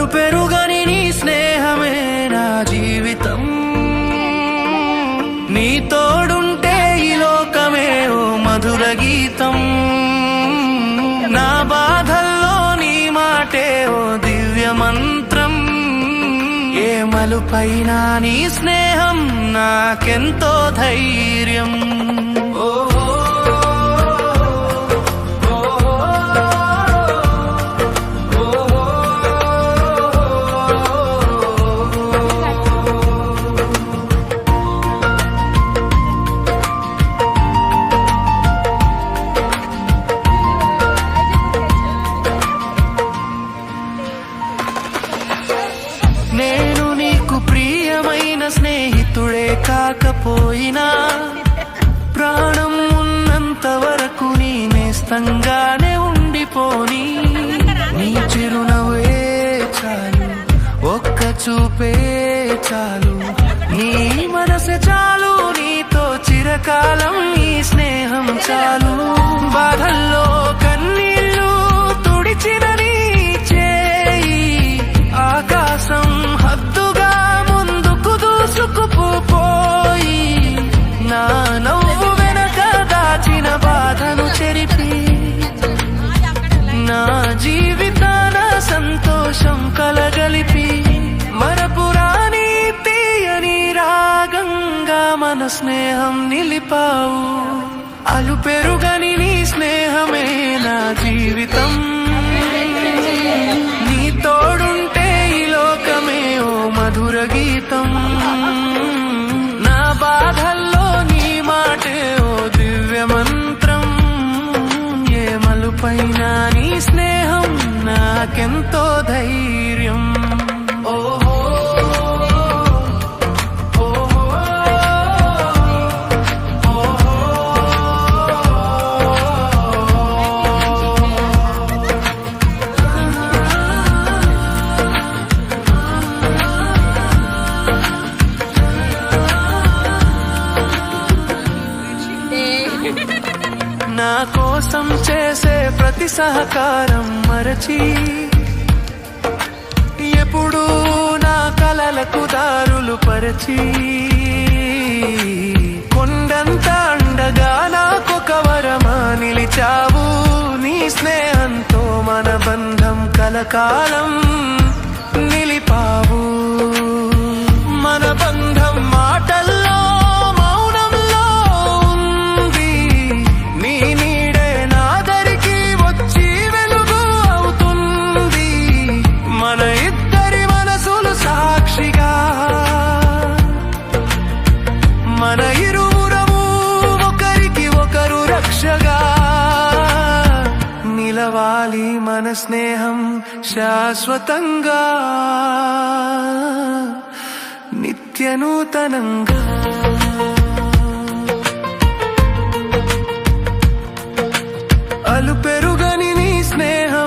అలు పెరుగని నీ స్నేహమే నా జీవితం. నీ తోడుంటే ఈ లోకమే ఓ మధుర గీతం. నా బాధల్లో నీ మాటే ఓ దివ్య మంత్రం ఏ మలుపైన నీ స్నేహం నాకెంతో ధైర్యం. నేను నీకు ప్రియమైన స్నేహితుడే కాకపోయినా ప్రాణం ఉన్నంత వరకు నీ నేస్తంగానే ఉండిపోని. నీ చిరునవ్వే చాలు ఒక్క చూపే చాలు. నీ మనసు చాలు నీతో చిరకాలం ఈ స్నేహం చాలు. బాధల్లో కన్నీ స్నేహం నిలిపావు. అలు పెరుగని నీ స్నేహమే నా జీవితం. నీ తోడుంటే ఈ లోకమే ఓ మధుర గీతం. నా బాధల్లో నీ మాటే ఓ దివ్య మంత్రం ఏ మలుపైన నీ స్నేహం నాకెంతో ధైర్యం. నా కోసం చేసే ప్రతి సహకారం మరచి ఎప్పుడు నా కలలకు దారులు పరచి కొండంత అండగా నాకొక వరమా నిలిచావు. నీ స్నేహంతో మన బంధం కలకాలం నిలిపావు. మన బంధం మాటలు మన స్నేహం శాశ్వతంగా నిత్య నూతనంగా